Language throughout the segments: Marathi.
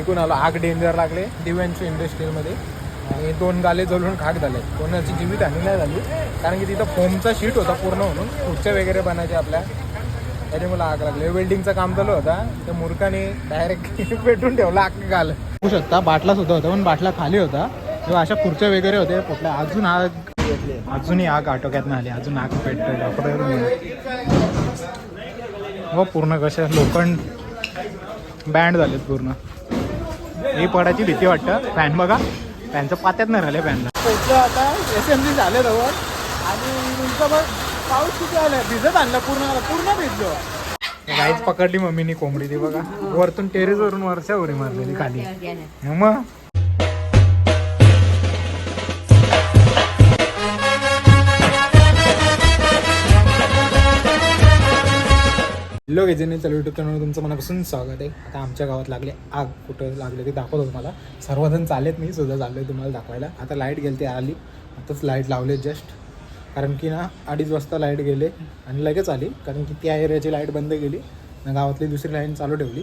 निघून आलो. आग डेंजर लागले. दिव्यांच्या इंडस्ट्रीमध्ये आणि दोन गाले जळून खाक झाले. कोणाची जीवित हानी नाही झाली. कारण की तिथं फोमचा शीट होता पूर्ण म्हणून. खुर्च्या वगैरे बनायचे आपल्या. त्याच्यामुळे आग लागली. वेल्डिंगचं काम चालू होता. त्या मूर्खाने डायरेक्ट पेटून ठेवला आग गाल. होऊ शकता बाटला सुद्धा होता पण बाटला खाली होता. तेव्हा अशा खुर्च्या वगैरे होत्या कुठल्या अजून आग अजूनही आग आटोक्यात नाही आली. अजून आग पेटतोय. हो पूर्ण कशा लोखंड बँड झालेत पूर्ण. ही पडायची भीती वाटतं. फॅन बघा. फॅनचं पात्यात नाही राहिले फॅनला पोचलो आता एस एम सी झाले जवळ. आणि तुमचं बघ पाऊस किती आलाय? भिजत आणलं पूर्ण पूर्ण भिजलो. गाईच पकडली मम्मीनी कोंबडी ती बघा. वरतून टेरेस वरून वरच्या उडी मारलेली खाली. मग? हॅलो गेजेने चल युट्यूब चॅनलवर तुमचं मनापासून स्वागत आहे. आता आमच्या गावात लागले आग. कुठं लागले ते दाखवतो तुम्हाला. सर्वजण चालेत मी सुद्धा चाललोय तुम्हाला दाखवायला. आता लाइट गेली ते आली. आताच लाइट लावले जस्ट कारण की ना अडीच वाजता लाइट गेले आणि लगेच आली. कारण की त्या एरियाची लाइट बंद केली. ना गावातली दुसरी लाईन चालू ठेवली.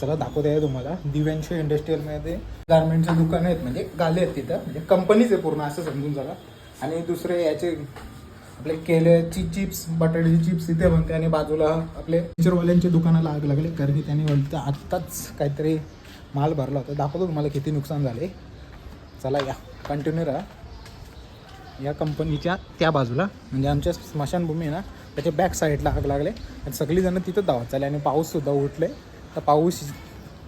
चला दाखवते आहे तुम्हाला. दिव्यांशी इंडस्ट्रीयलमध्ये गारमेंटचे दुकानं आहेत. म्हणजे गाले आहेत तिथं. म्हणजे कंपनीच आहे पूर्ण असं समजून चला. आणि दुसरे याचे आपले केल्याची चिप्स बटाट्याची चिप्स इथे बनते आणि बाजूला आपले टीचरवाल्यांच्या दुकानाला आग लागले. कारण की त्यांनी बोलतं आत्ताच काहीतरी माल भरला होता. दाखवतो तुम्हाला किती नुकसान झाले. चला या. कंटिन्यू राहा. या कंपनीच्या त्या बाजूला म्हणजे आमच्या स्मशानभूमी आहे ना त्याच्या बॅक साईडला आग लागले. आणि सगळीजणं तिथं धावत चालले. आणि पाऊससुद्धा उठले. तर पाऊस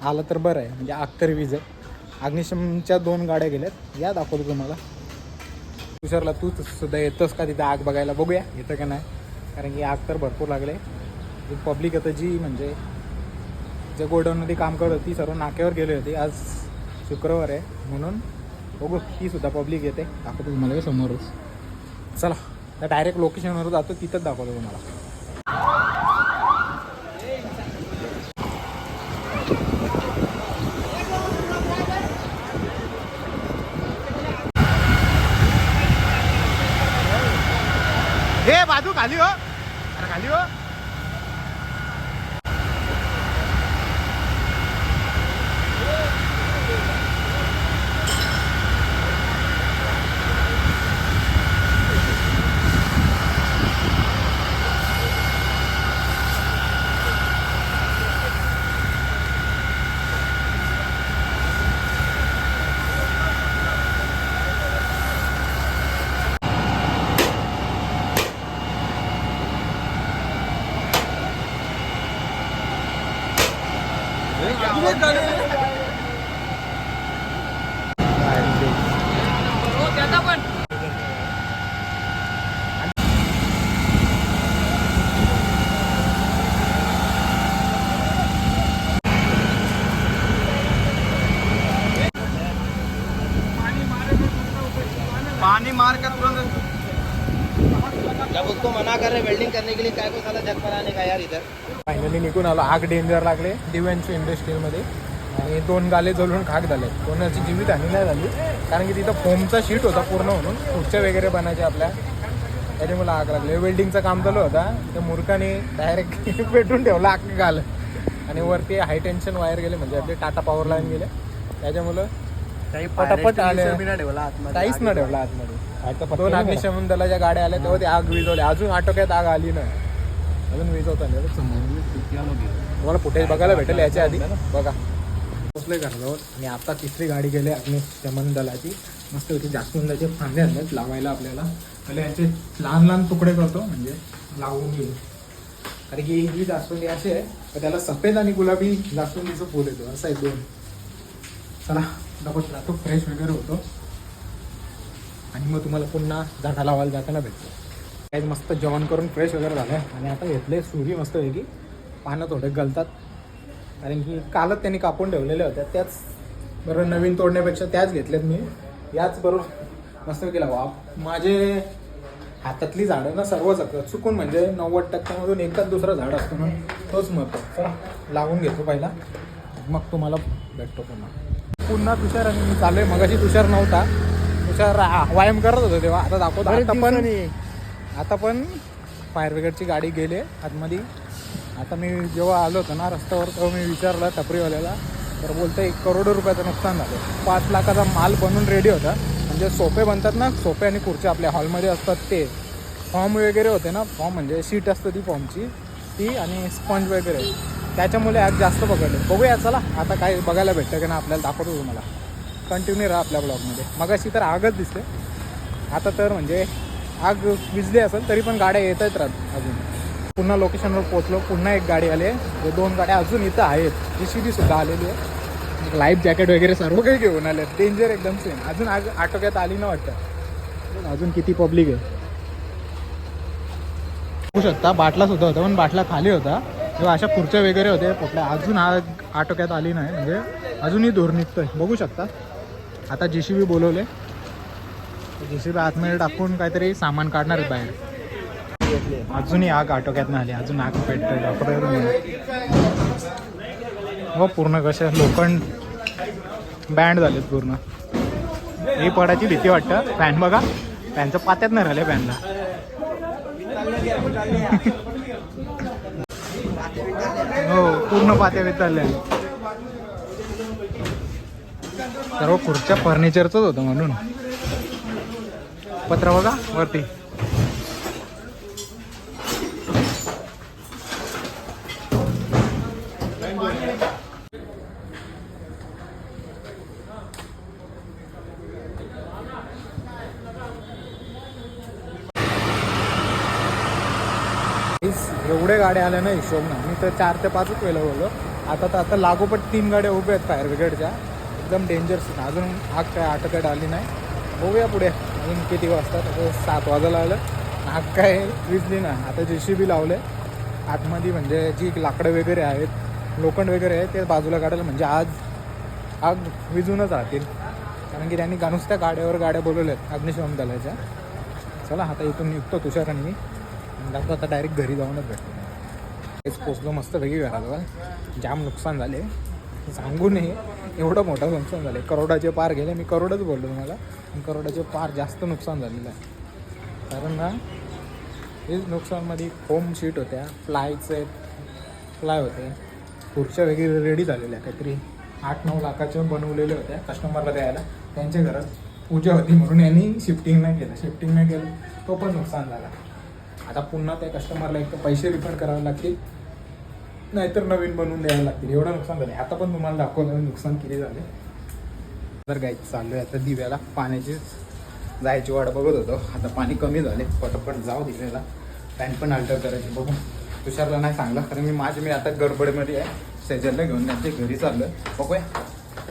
आला तर बरं आहे. म्हणजे आग वीज आहे. अग्निशमच्या दोन गाड्या गेल्यात. या दाखवतो तुम्हाला. विचारला तू सुद्धा येतोस का तिथे आग बघायला? बघूया. येतं का नाही? कारण की आग तर भरपूर लागले. पब्लिक आता जी म्हणजे जे गोडाऊनमध्ये काम करत होती सर्व नाक्यावर गेली होती. आज शुक्रवार आहे. म्हणून बघू ती सुद्धा पब्लिक येते. दाखवतो तुम्हाला समोरच. चला तर डायरेक्ट लोकेशनवर जातो. तिथंच दाखवतो तुम्हाला. बाजू खाली हो. अरे खाली हो. कर रहे वेल्डिंग करने के लिए काय को साला जग बनाने का यार इधर। फायनली निघून आलो. आग डेंजर लागले. दिव्यांशी इंडस्ट्रीमध्ये आणि दोन गाले जळून खाक झाले. कोणाची जीवित हानी नाही झाली. कारण की तिथं फोमचा शीट होता पूर्ण म्हणून. खुर्च्या वगैरे बनायचे आपल्या. त्याच्यामुळे आग लागले. वेल्डिंगचं काम चालू होता. त्या मूर्खाने डायरेक्ट पेटून ठेवला आग गाल आणि वरती हाय टेन्शन वायर गेले. म्हणजे आपले टाटा पॉवर लाईन गेले. त्याच्यामुळं पटापट आले. काहीच न ठेवला आतमध्ये. दोन अग्निशमन दलाच्या गाड्या आल्या तेव्हा ते आग विजवल्या अजून आटोक्यात आग आली नाही. अजून विजवता नाही. तुम्हाला फुटेज बघायला भेटेल याच्या आधी. बघा. पोचले घराजवळ. आणि आता तिसरी गाडी गेली अग्निशमन दलाची मस्त होती. जास्वंदाचे फांदे आणलेत लावायला आपल्याला. पहिले यांचे लहान लहान तुकडे करतो म्हणजे लावून घेऊ कारण की ही जास्वंदी अशी आहे तर त्याला सफेद आणि गुलाबी जास्वंदीचं फुल येतो. असं आहे दोन. चला. डबल राहतो फ्रेश वगैरे होतो. आणि मग तुम्हाला पुन्हा झाडा लावायला जाताना भेटतो. काही मस्त जेवण करून फ्रेश वगैरे झालं आणि आता घेतले सूर्य मस्त वेगळी पानं थोडे गलतात. कारण की कालच त्यांनी कापून ठेवलेल्या होत्या. त्याच बरोबर नवीन तोडण्यापेक्षा त्याच घेतल्यात मी. याच बरोबर मस्त केला वा माझे हातातली झाडं ना सर्व जगतात चुकून म्हणजे नव्वद टक्क्यामधून एकदाच दुसरा झाड असतो ना तोच महत्त्व चला लावून घेतो पहिला. मग तुम्हाला भेटतो पुन्हा. पुन्हा तुषार आणि मी चालू आहे मगाशी तुषार नव्हता. तुषार व्यायाम करत होतो तेव्हा. आता दाखवतो. आता पण आता पण फायर ब्रिगेडची गाडी गेली आतमध्ये. आता मी जेव्हा आलो होतो ना रस्त्यावर तेव्हा मी विचारलं टपरीवाल्याला. तर बोलतं एक करोड रुपयाचं नुकसान झालं पाच लाखाचा माल बनून रेडी होता. म्हणजे सोपे बनतात ना सोपे आणि खुर्च्या आपल्या हॉलमध्ये असतात ते. फॉर्म वगैरे होते ना फॉर्म म्हणजे शीट असतं ती फॉर्मची. ती आणि स्पंज वगैरे. त्याच्यामुळे आग जास्त पकडले बघूया चला. आता काय बघायला भेटतं की ना आपल्याला दाखवतो तुम्हाला. कंटिन्यू राहा आपल्या ब्लॉगमध्ये मगाशी तर आगच दिसते आता तर म्हणजे आग विजली असेल तरी पण गाड्या येत आहेत राहत अजून. पुन्हा लोकेशनवर पोचलो पुन्हा एक गाडी आली आहे. दोन गाड्या अजून इथं आहेत. जी सी बी सुद्धा आलेली आहे. लाईफ जॅकेट वगैरे सर्व काही घेऊन आले डेंजर एकदम सेम अजून आग आटोक्यात आली ना वाटतं. अजून किती पब्लिक आहे? शकता. बाटला सुद्धा होता पण बाटला खाली होता. तेव्हा अशा खुर्च्या वगैरे होते कुठल्या अजून आग आटोक्यात आली नाही. म्हणजे अजूनही दूर निघतोय. बघू शकता. आता जे सी बी बोलवले. जे सी बी आतमध्ये टाकून काहीतरी सामान काढणार बाहेर. अजूनही आग आटोक्यात नाही आली. अजून आग पेटतोय. डॉक्टर हो पूर्ण कसे लोखंड बँड झालेत पूर्ण. ही पडायची भीती वाटतं. फॅन बघा. फॅनचं पात्यात नाही राहिले फॅनला. हो पूर्ण पात्या विचारल्या सर्व हो, खुर्च्या फर्निचरच होतं म्हणून. पत्र बघा वरती. एवढे गाड्या आल्या ना हिशोब ना मी तर चार ते पाचच वेळेला बोललो. आता तर आता लागोपट तीन गाड्या उभ्या आहेत फायर ब्रिगेडच्या एकदम डेंजरस अजून आग काय आटोक्यात आली नाही. बघूया पुढे. अजून किती वाजता? तसं सात वाजायला आलं. आग काय विजली ना आता जे सी बी लावले आतमध्ये म्हणजे जी लाकडं वगैरे आहेत लोखंड वगैरे आहे ते बाजूला काढायला म्हणजे आज आग विजूनच राहतील. कारण की त्यांनी नुसत्या गाड्यावर गाड्या बोलवल्या आहेत अग्निशमन दलाच्या. चला आता इथून निघतो तुषारांनी. नंतर आता डायरेक्ट घरी जाऊनच भेटतो. तेच पोचलो मस्तपैकी घराजवळ. जाम नुकसान झाले. सांगू नये एवढं मोठं नुकसान झालं करोडाचे पार गेले मी करोडच बोललो तुम्हाला. पण करोडाचे पार जास्त नुकसान झालेलं आहे. कारण ना हेच नुकसानमध्ये फोम शीट होत्या फ्लायचे फ्लाय होते. खुर्च्या वगैरे रेडी झालेल्या काहीतरी आठ नऊ लाखाच्या बनवलेल्या होत्या कस्टमरला द्यायला. त्यांच्या घरात पूजा होती म्हणून यांनी शिफ्टिंग नाही केलं. शिफ्टिंग नाही केलं तो पण नुकसान झाला. आता पुन्हा त्या कस्टमरला एक तर पैसे रिफंड करावे लागतील नाहीतर नवीन बनवून द्यायला लागतील. एवढं नुकसान झालं आता पण तुम्हाला दाखवलं नुकसान किती झाले तर गाई चालू आहे आता दिव्याला पाण्याची जायची वाट बघत होतो. आता पाणी कमी झाले. पटपट जाऊ दिव्याला पॅन्ट पण अल्टर करायची. बघू तुषारला नाही सांगलं कारण मी माझे मी आता गडबडमध्ये आहे. सेजरला घेऊन त्यांच्या घरी चाललं बघूया.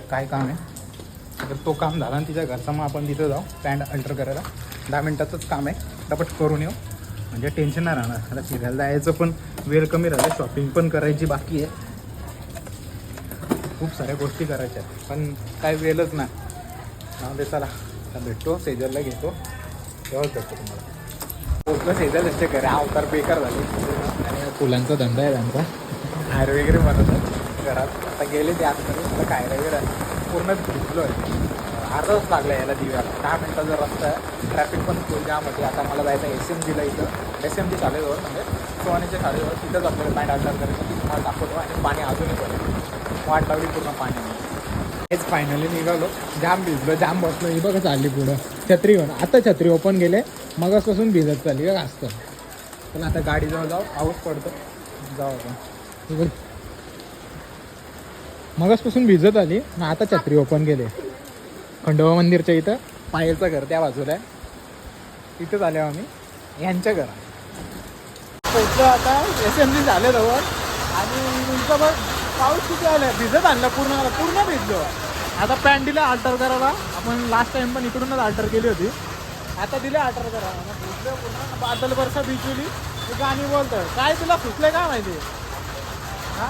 काय काम आहे. तर तो काम झाला आणि तिच्या घरचा मग आपण तिथं जाऊ. पॅन्ट अल्टर करायला. दहा मिनटाचंच काम आहे. पटापट करून येऊ. म्हणजे टेन्शन नाही राहणार. आता फिरायला जायचं पण वेळ कमी राहिला शॉपिंग पण करायची बाकी आहे. खूप साऱ्या गोष्टी करायच्या आहेत. पण काय वेळच नाही. दे चला. भेटतो. सेजरला घेतो. तेव्हाच भेटतो तुम्हाला. पोचलं सेजर असते घरी अवतार बेकार झाले. आणि फुलांचा धंदा आहे त्यांचा हायर वगैरे बनवतात. घरात. आता गेले ते आतमध्ये आता काय वगैरे पूर्ण भिजलो आहे अर्धा तास लागला याला दिव्याला. दहा मिनटाचा रस्ता आहे. ट्रॅफिक पण फुल जाम आता मला जायचं एस एम जीला इथं. एस एम जी शाळेजवळ म्हणजे सोहानीच्या शाळेजवळ तिथंच आपल्याला पॅन्ट अल्टर करायचं ती तुम्हाला दाखवतो. आणि पाणी अजूनही पडेल. वाट लावली पूर्ण पाणी. हेच फायनली निघालो. जाम भिजलो. जाम बसलो. ही बघा चालली पुढं. छत्री होणं आता छत्री ओपन गेले मगासपासून भिजत चालली. बघा असतं पण आता गाडीजवळ जाऊ. पाऊस पडतो. जाऊ आपण. मगासपासून भिजत आली. आता छत्री ओपन गेले खंडोबा मंदिरच्या इथं पायलचं घर त्या बाजूला आहे. इथंच आलो आम्ही. यांच्या घरात. पोचलो आता एस एम जी झाले जवळ. आणि तुमचं बघ पाऊस किती आलं भिजत आणलं पूर्ण पूर्ण भिजलो. आता पॅन्ट दिलं अल्टर करायला आपण लास्ट टाइम पण इकडूनच अल्टर केली होती. आता दिले अल्टर करायला. मग पूर्ण बादल बरसा बिचुली ते गाणी बोलतोय. काय तुला सुचलंय काय माहिती? हां?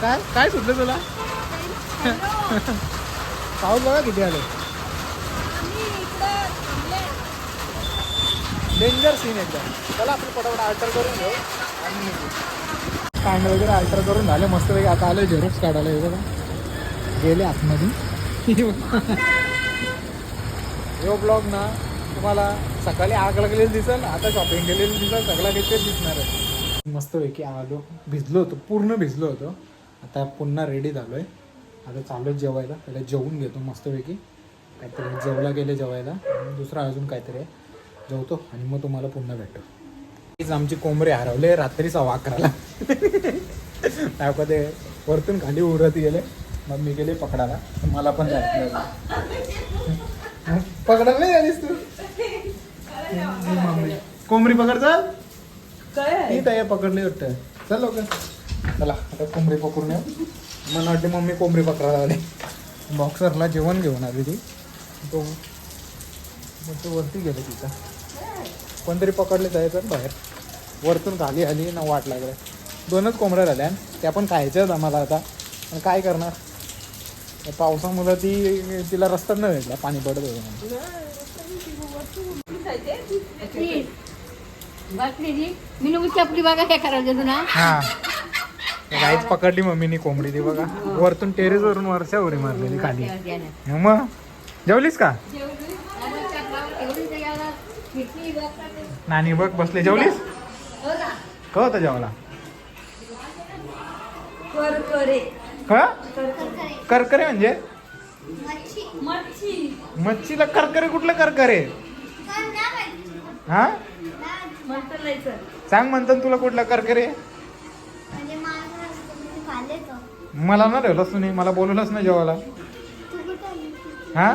काय? काय सुचलं तुला? पाऊस बघा किती आले. डेंजर सीन एकदम चला आपण पटापट अल्टर करून घेऊ. आणि. स्टँड वगैरे अल्टर करून झाले. मस्त पैकी आता आले झेरॉक्स काढायला. हे बघा. गेले आतमध्ये. यो ब्लॉग ना तुम्हाला सकाळी आग लागलेली दिसेल आता शॉपिंग केलेली दिसेल सगळा तिथे दिसणार आहे. मस्तपैकी आलो भिजलो होतो पूर्ण भिजलो होतो. आता पुन्हा रेडी झालो आहे आता चालू आहे जेवायला. पहिला जेवून घेतो मस्तपैकी. काहीतरी जेवला गेले जेवायला. दुसरा अजून काहीतरी आहे. जेवतो आणि मग तुम्हाला पुन्हा भेटतो. हीच आमची कोंबडे हरवले रात्री सव्वा अकराला. काय ते वरतून खाली उरत गेले. मग मी गेले पकडायला. तर मला पण जायचं पकडायला नाही आलीस तू? कोंबडी पकड चल. ताई पकडली वाटतं. चल लवकर. चला आता कोंबडी पकडून येऊ. मला वाटते मम्मी कोंबडी पकडायला आली. बॉक्सरला जेवण घेऊन आली ती. तो मग तो वरती गेलो तिथं. कोणतरी पकडले जायचं बाहेर. वरतून खाली आली ना वाट लागलं. दोनच कोंबड्या झाल्या त्या पण खायच्याच आम्हाला आता. पण काय करणार? पावसामुळं ती तिला रस्ताच नाही भेटला पाणी पडत होतं मी नको चपली बघा काय करायचं तुला हा. गाईच पकडली मम्मीनी कोंबडी ती बघा. वरतून टेरेस वरून वरच्या उडी मारलेली खाली. मग? जेवलीस का? नानी बघ बसले. जेवलीस? का होता जेवायला का करकरे. म्हणजे? मच्छीला करकरे कुठलं करकरे? हा? सांग म्हणतात तुला कुठला करकरे? मला ना ठेवलंच तुम्ही मला बोलवलंच नाही जेवायला. हा?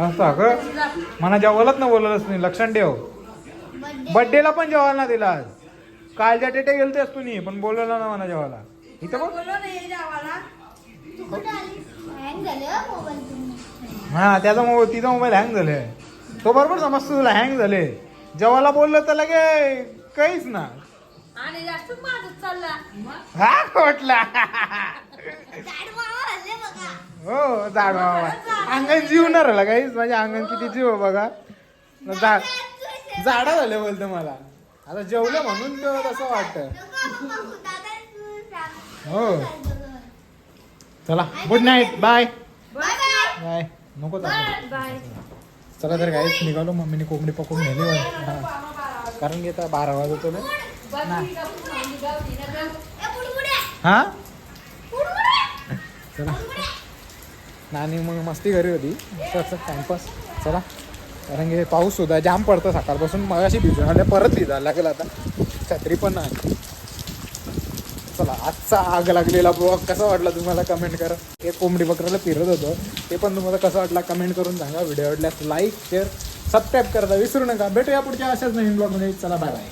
असं का मला जेवायलाच ना बोलवलंच नाही लक्षात ठेव. बड्डेला पण जेवायला ना दिला आज. कालच्या डेटे गेलतेस तुम्ही पण बोलवलं ना मला जेवायला. इथं बघ. हा त्याचा मोबाईल तिचा मोबाईल हँग झाले तो बरोबर समजतो तुला हँग झाले जेवायला बोललं तर लगे काहीच ना. आणि जास्त माझच चालला. हा खोटला हो झाड बाबा अंगण जीवणार आला काहीच माझे अंगण किती जीव आहे बघा. झाड झाडा झाले बोलतं मला. आता जेवलं म्हणून तो तसं वाटतं. हो. चला गुड नाईट बाय बाय नको चालू बाय चला तर काहीच निघालो मम्मीने कोंबडी पकडून नेली. हा. कारण की आता बारा वाजतो ना हा? चला. नानी मग मस्ती घरी होती. असं टाइमपास चला. कारण की पाऊस सुद्धा जाम पडतो सकाळपासून. मग अशी भिजून आल्या परत भिजायला लागेल आता. छत्री पण नाही. चला आजचा आग लागलेला ब्लॉग कसा वाटला तुम्हाला कमेंट करा. एक कोंबडी पकडायला फिरत होतो. ते पण तुम्हाला कसं वाटला कमेंट करून सांगा. व्हिडिओ आवडल्यास लाईक शेअर सबस्क्राईब करायला विसरू नका. भेटूया पुढच्या अशाच नवीन ब्लॉगमध्ये चला बाय बाय